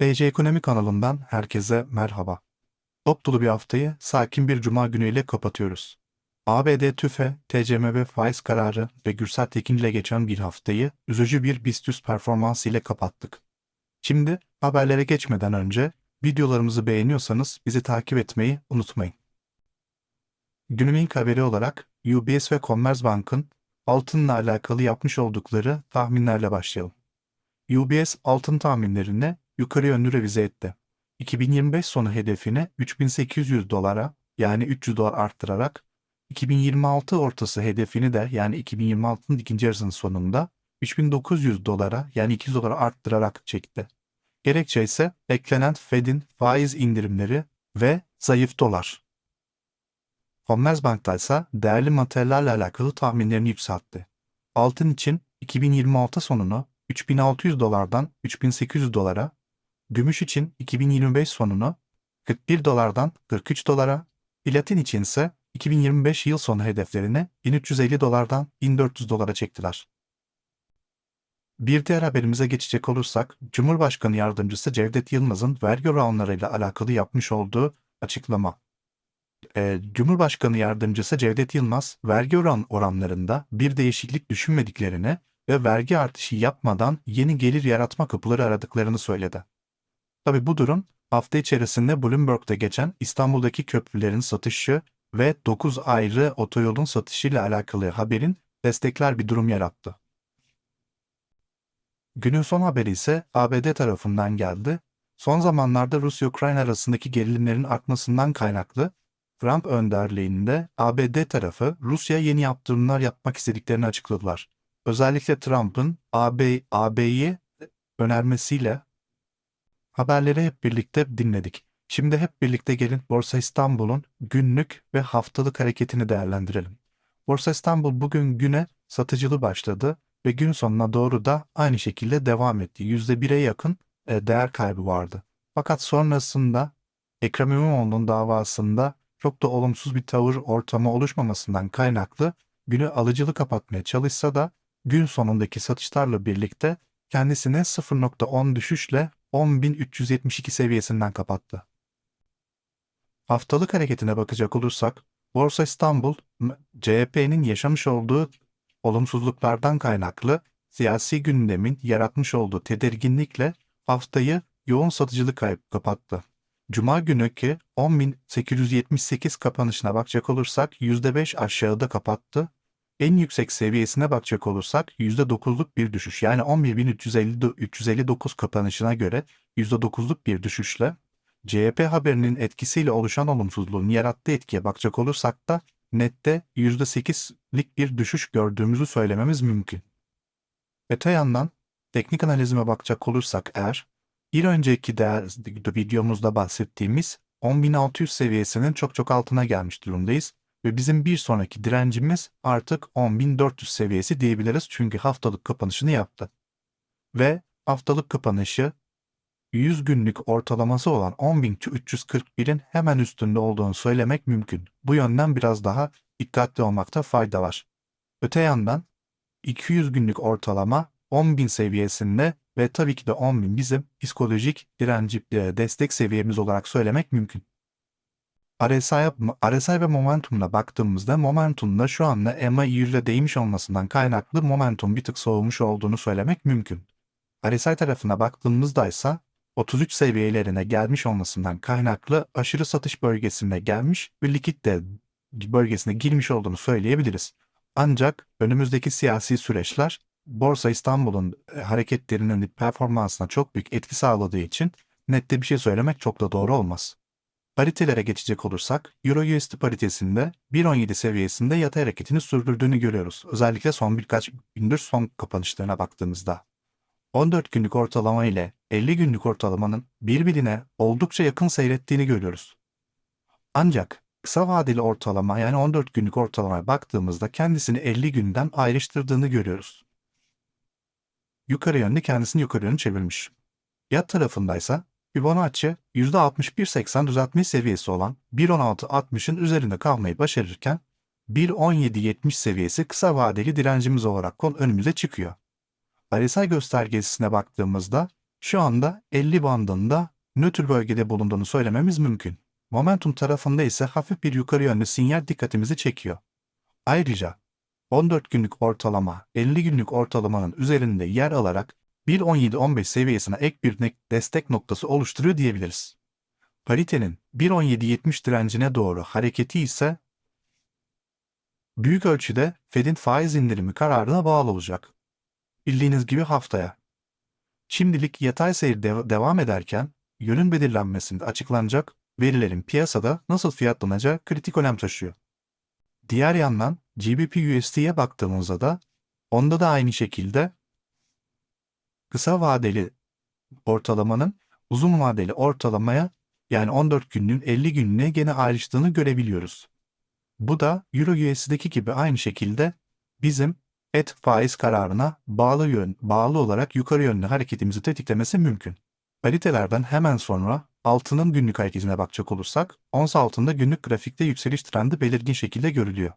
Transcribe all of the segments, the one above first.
BC Ekonomi kanalından herkese merhaba. Top dolu bir haftayı sakin bir cuma günüyle kapatıyoruz. ABD TÜFE, TCMB faiz kararı ve Gürsel Tekin ile geçen bir haftayı üzücü bir BIST performansı ile kapattık. Şimdi haberlere geçmeden önce videolarımızı beğeniyorsanız bizi takip etmeyi unutmayın. Günün ilk haberi olarak UBS ve Commerzbank'ın altınla alakalı yapmış oldukları tahminlerle başlayalım. UBS altın tahminlerini yukarı yönlü revize etti. 2025 sonu hedefini 3800 dolara yani 300 dolar arttırarak 2026 ortası hedefini de yani 2026'nın ikinci yarısının sonunda 3900 dolara yani 200 dolara arttırarak çekti. Gerekçe ise beklenen Fed'in faiz indirimleri ve zayıf dolar. Commerzbank'ta ise değerli materyalarla alakalı tahminlerini yükseltti. Altın için 2026 sonunu 3600 dolardan 3800 dolara, gümüş için 2025 sonunu 41 dolardan 43 dolara, platin için ise 2025 yıl sonu hedeflerini 1350 dolardan 1400 dolara çektiler. Bir diğer haberimize geçecek olursak, Cumhurbaşkanı Yardımcısı Cevdet Yılmaz'ın vergi oranlarıyla alakalı yapmış olduğu açıklama. Ee, Cumhurbaşkanı Yardımcısı Cevdet Yılmaz, vergi oran oranlarında bir değişiklik düşünmediklerini ve vergi artışı yapmadan yeni gelir yaratma kapıları aradıklarını söyledi. Tabi bu durum hafta içerisinde Bloomberg'da geçen İstanbul'daki köprülerin satışı ve 9 ayrı otoyolun satışıyla alakalı haberin destekler bir durum yarattı. Günün son haberi ise ABD tarafından geldi. Son zamanlarda Rusya-Ukrayna arasındaki gerilimlerin artmasından kaynaklı Trump önderliğinde ABD tarafı Rusya'ya yeni yaptırımlar yapmak istediklerini açıkladılar. Özellikle Trump'ın AB, AB'yi önermesiyle haberleri hep birlikte dinledik. Şimdi hep birlikte gelin Borsa İstanbul'un günlük ve haftalık hareketini değerlendirelim. Borsa İstanbul bugün güne satıcılı başladı ve gün sonuna doğru da aynı şekilde devam etti. %1'e yakın e, değer kaybı vardı. Fakat sonrasında Ekrem İmamoğlu'nun davasında çok da olumsuz bir tavır ortamı oluşmamasından kaynaklı günü alıcılı kapatmaya çalışsa da gün sonundaki satışlarla birlikte kendisini 0.10 düşüşle 10.372 seviyesinden kapattı. Haftalık hareketine bakacak olursak, Borsa İstanbul, CHP'nin yaşamış olduğu olumsuzluklardan kaynaklı siyasi gündemin yaratmış olduğu tedirginlikle haftayı yoğun satıcılık kayıp kapattı. Cuma günüki 10.878 kapanışına bakacak olursak %5 aşağıda kapattı en yüksek seviyesine bakacak olursak %9'luk bir düşüş yani 11.359 kapanışına göre %9'luk bir düşüşle CHP haberinin etkisiyle oluşan olumsuzluğun yarattığı etkiye bakacak olursak da nette %8'lik bir düşüş gördüğümüzü söylememiz mümkün. Öte yandan teknik analizime bakacak olursak eğer bir önceki değer videomuzda bahsettiğimiz 10.600 seviyesinin çok çok altına gelmiş durumdayız ve bizim bir sonraki direncimiz artık 10.400 seviyesi diyebiliriz çünkü haftalık kapanışını yaptı. Ve haftalık kapanışı 100 günlük ortalaması olan 10.341'in hemen üstünde olduğunu söylemek mümkün. Bu yönden biraz daha dikkatli olmakta fayda var. Öte yandan 200 günlük ortalama 10.000 seviyesinde ve tabii ki de 10.000 bizim psikolojik direnci destek seviyemiz olarak söylemek mümkün. RSI'ye RSI ve Momentum'la baktığımızda Momentum'da şu anda EMA 100'e değmiş olmasından kaynaklı Momentum bir tık soğumuş olduğunu söylemek mümkün. RSI tarafına baktığımızda ise 33 seviyelerine gelmiş olmasından kaynaklı aşırı satış bölgesine gelmiş ve likit de bölgesine girmiş olduğunu söyleyebiliriz. Ancak önümüzdeki siyasi süreçler Borsa İstanbul'un e, hareketlerinin performansına çok büyük etki sağladığı için nette bir şey söylemek çok da doğru olmaz. Paritelere geçecek olursak Euro USD paritesinde 1.17 seviyesinde yatay hareketini sürdürdüğünü görüyoruz. Özellikle son birkaç gündür son kapanışlarına baktığımızda. 14 günlük ortalama ile 50 günlük ortalamanın birbirine oldukça yakın seyrettiğini görüyoruz. Ancak kısa vadeli ortalama yani 14 günlük ortalamaya baktığımızda kendisini 50 günden ayrıştırdığını görüyoruz. Yukarı yönlü kendisini yukarı yönlü çevirmiş. Yat tarafındaysa Fibonacci %61.80 düzeltme seviyesi olan 1.16.60'ın üzerinde kalmayı başarırken 1.17.70 seviyesi kısa vadeli direncimiz olarak kol önümüze çıkıyor. RSI göstergesine baktığımızda şu anda 50 bandında nötr bölgede bulunduğunu söylememiz mümkün. Momentum tarafında ise hafif bir yukarı yönlü sinyal dikkatimizi çekiyor. Ayrıca 14 günlük ortalama 50 günlük ortalamanın üzerinde yer alarak 1.17-15 seviyesine ek bir destek noktası oluşturuyor diyebiliriz. Paritenin 1.17-70 direncine doğru hareketi ise büyük ölçüde Fed'in faiz indirimi kararına bağlı olacak. Bildiğiniz gibi haftaya. Şimdilik yatay seyir dev- devam ederken yönün belirlenmesinde açıklanacak verilerin piyasada nasıl fiyatlanacağı kritik önem taşıyor. Diğer yandan GBP USD'ye baktığımızda da onda da aynı şekilde kısa vadeli ortalamanın uzun vadeli ortalamaya yani 14 günlüğün 50 günlüğüne gene ayrıştığını görebiliyoruz. Bu da Euro USD'deki gibi aynı şekilde bizim et faiz kararına bağlı yön bağlı olarak yukarı yönlü hareketimizi tetiklemesi mümkün. Paritelerden hemen sonra altının günlük hareketine bakacak olursak, ons altında günlük grafikte yükseliş trendi belirgin şekilde görülüyor.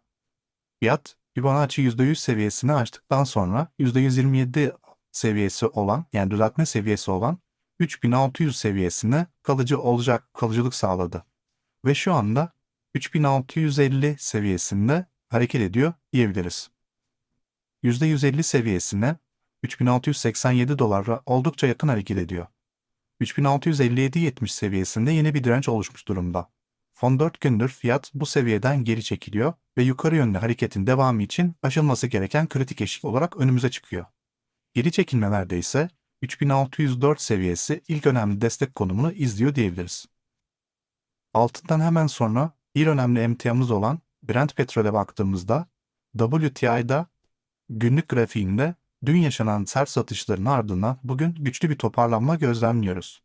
Fiyat, Fibonacci %100 seviyesini aştıktan sonra %127 seviyesi olan yani düzeltme seviyesi olan 3600 seviyesine kalıcı olacak kalıcılık sağladı. Ve şu anda 3650 seviyesinde hareket ediyor diyebiliriz. %150 seviyesine 3687 dolara oldukça yakın hareket ediyor. 3657-70 seviyesinde yeni bir direnç oluşmuş durumda. Son 4 gündür fiyat bu seviyeden geri çekiliyor ve yukarı yönlü hareketin devamı için aşılması gereken kritik eşik olarak önümüze çıkıyor. Geri çekilmelerde ise 3604 seviyesi ilk önemli destek konumunu izliyor diyebiliriz. Altından hemen sonra bir önemli emtiamız olan Brent petrole baktığımızda WTI'da günlük grafiğinde dün yaşanan sert satışların ardından bugün güçlü bir toparlanma gözlemliyoruz.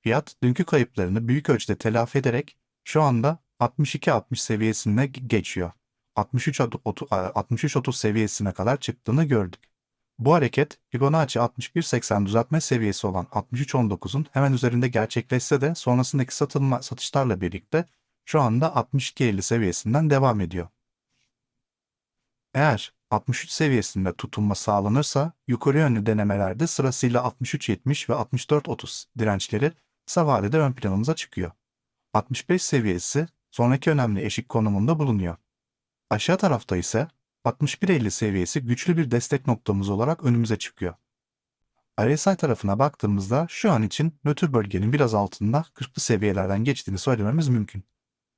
Fiyat dünkü kayıplarını büyük ölçüde telafi ederek şu anda 62-60 seviyesine geçiyor. 63-30 seviyesine kadar çıktığını gördük. Bu hareket Fibonacci 61.80 düzeltme seviyesi olan 63.19'un hemen üzerinde gerçekleşse de sonrasındaki satılma satışlarla birlikte şu anda 62.50 seviyesinden devam ediyor. Eğer 63 seviyesinde tutunma sağlanırsa yukarı yönlü denemelerde sırasıyla 63.70 ve 64.30 dirençleri kısa vadede ön planımıza çıkıyor. 65 seviyesi sonraki önemli eşik konumunda bulunuyor. Aşağı tarafta ise 61.50 seviyesi güçlü bir destek noktamız olarak önümüze çıkıyor. RSI tarafına baktığımızda şu an için nötr bölgenin biraz altında 40'lı seviyelerden geçtiğini söylememiz mümkün.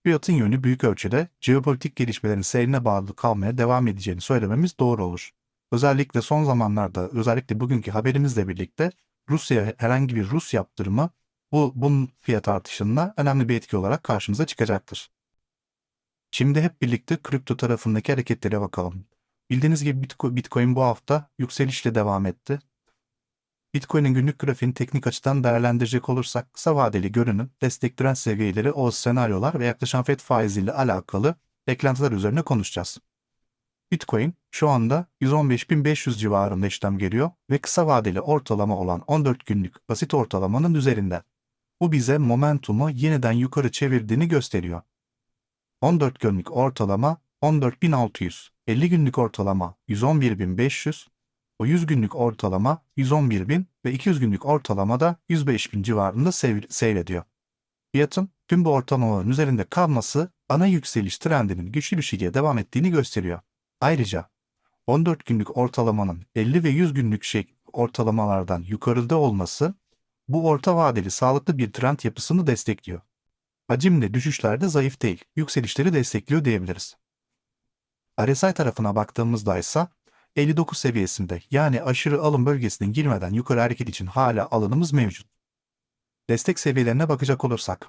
Fiyatın yönü büyük ölçüde jeopolitik gelişmelerin seyrine bağlı kalmaya devam edeceğini söylememiz doğru olur. Özellikle son zamanlarda, özellikle bugünkü haberimizle birlikte Rusya herhangi bir Rus yaptırımı bu bunun fiyat artışında önemli bir etki olarak karşımıza çıkacaktır. Şimdi hep birlikte kripto tarafındaki hareketlere bakalım. Bildiğiniz gibi Bitcoin bu hafta yükselişle devam etti. Bitcoin'in günlük grafiğini teknik açıdan değerlendirecek olursak kısa vadeli görünüm, destek seviyeleri, o senaryolar ve yaklaşan FED faiziyle alakalı beklentiler üzerine konuşacağız. Bitcoin şu anda 115.500 civarında işlem geliyor ve kısa vadeli ortalama olan 14 günlük basit ortalamanın üzerinde. Bu bize momentumu yeniden yukarı çevirdiğini gösteriyor. 14 günlük ortalama 14.600, 50 günlük ortalama 111.500, o 100 günlük ortalama 111.000 ve 200 günlük ortalama da 105.000 civarında seyr- seyrediyor. Fiyatın tüm bu ortalamaların üzerinde kalması ana yükseliş trendinin güçlü bir şekilde devam ettiğini gösteriyor. Ayrıca 14 günlük ortalamanın 50 ve 100 günlük şey ortalamalardan yukarıda olması bu orta vadeli sağlıklı bir trend yapısını destekliyor. Hacimle düşüşler de zayıf değil, yükselişleri destekliyor diyebiliriz. RSI tarafına baktığımızda ise 59 seviyesinde yani aşırı alım bölgesine girmeden yukarı hareket için hala alanımız mevcut. Destek seviyelerine bakacak olursak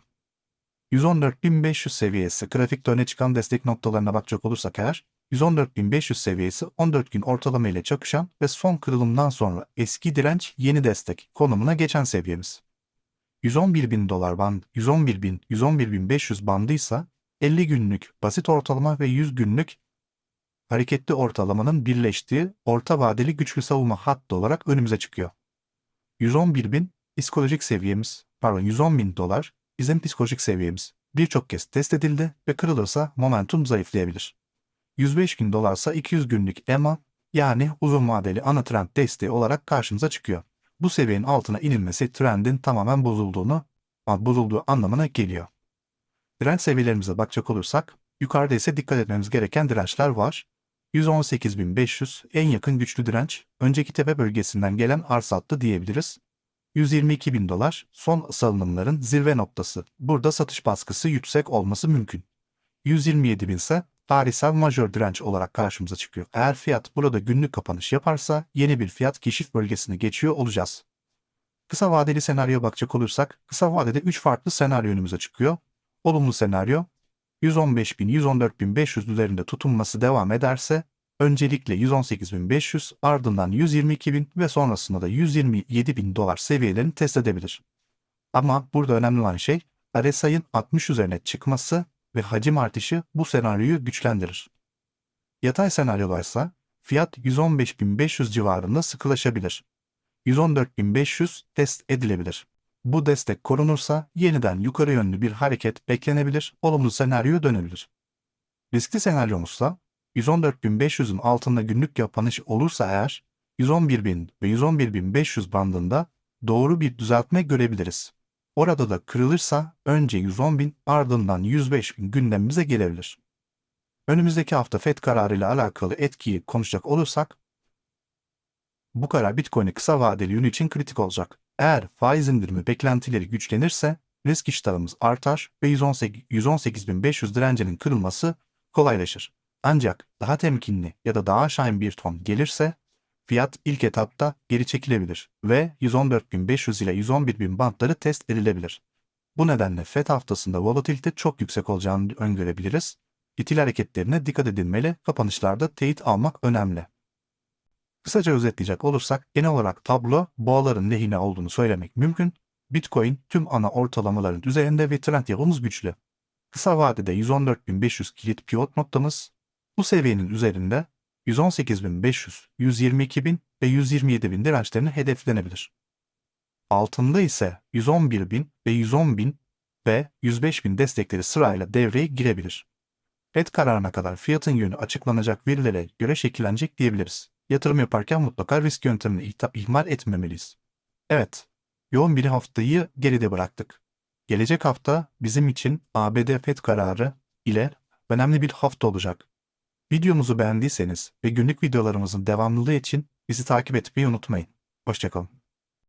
114.500 seviyesi grafikte öne çıkan destek noktalarına bakacak olursak eğer 114.500 seviyesi 14 gün ortalama ile çakışan ve son kırılımdan sonra eski direnç yeni destek konumuna geçen seviyemiz. 111.000 dolar band, 111.000, 111.500 bandıysa 50 günlük basit ortalama ve 100 günlük hareketli ortalamanın birleştiği orta vadeli güçlü savunma hattı olarak önümüze çıkıyor. 111.000 psikolojik seviyemiz, pardon 110.000 dolar bizim psikolojik seviyemiz. Birçok kez test edildi ve kırılırsa momentum zayıflayabilir. 105 bin dolarsa 200 günlük EMA yani uzun vadeli ana trend desteği olarak karşımıza çıkıyor. Bu seviyenin altına inilmesi trendin tamamen bozulduğunu, bozulduğu anlamına geliyor. Direnç seviyelerimize bakacak olursak, yukarıda ise dikkat etmemiz gereken dirençler var. 118.500 en yakın güçlü direnç, önceki tepe bölgesinden gelen arz hattı diyebiliriz. 122.000 dolar son salınımların zirve noktası. Burada satış baskısı yüksek olması mümkün. 127.000 ise tarihsel majör direnç olarak karşımıza çıkıyor. Eğer fiyat burada günlük kapanış yaparsa yeni bir fiyat keşif bölgesine geçiyor olacağız. Kısa vadeli senaryoya bakacak olursak kısa vadede 3 farklı senaryo önümüze çıkıyor. Olumlu senaryo 115.000-114.500 üzerinde tutunması devam ederse öncelikle 118.500 ardından 122.000 ve sonrasında da 127.000 dolar seviyelerini test edebilir. Ama burada önemli olan şey RSI'ın 60 üzerine çıkması ve hacim artışı bu senaryoyu güçlendirir. Yatay senaryolarsa fiyat 115.500 civarında sıkılaşabilir. 114.500 test edilebilir. Bu destek korunursa yeniden yukarı yönlü bir hareket beklenebilir, olumlu senaryo dönebilir. Riskli senaryomuzsa 114.500'ün altında günlük kapanış olursa eğer 111.000 ve 111.500 bandında doğru bir düzeltme görebiliriz. Orada da kırılırsa önce 110.000 ardından 105.000 gündemimize gelebilir. Önümüzdeki hafta FED kararıyla alakalı etkiyi konuşacak olursak bu karar Bitcoin'e kısa vadeli yönü için kritik olacak. Eğer faiz indirimi beklentileri güçlenirse risk iştahımız artar ve 118.500 direncinin kırılması kolaylaşır. Ancak daha temkinli ya da daha aşağı bir ton gelirse fiyat ilk etapta geri çekilebilir ve 114.500 ile 111.000 bantları test edilebilir. Bu nedenle FED haftasında volatilite çok yüksek olacağını öngörebiliriz. İtil hareketlerine dikkat edilmeli, kapanışlarda teyit almak önemli. Kısaca özetleyecek olursak genel olarak tablo boğaların lehine olduğunu söylemek mümkün. Bitcoin tüm ana ortalamaların üzerinde ve trend yolumuz güçlü. Kısa vadede 114.500 kilit pivot noktamız, bu seviyenin üzerinde 118.500, 122.000 ve 127.000 dirençlerini hedeflenebilir. Altında ise 111.000 ve 110.000 ve 105.000 destekleri sırayla devreye girebilir. FED kararına kadar fiyatın yönü açıklanacak verilere göre şekillenecek diyebiliriz. Yatırım yaparken mutlaka risk yöntemini ihmal etmemeliyiz. Evet, yoğun bir haftayı geride bıraktık. Gelecek hafta bizim için ABD FED kararı ile önemli bir hafta olacak. Videomuzu beğendiyseniz ve günlük videolarımızın devamlılığı için bizi takip etmeyi unutmayın. Hoşçakalın.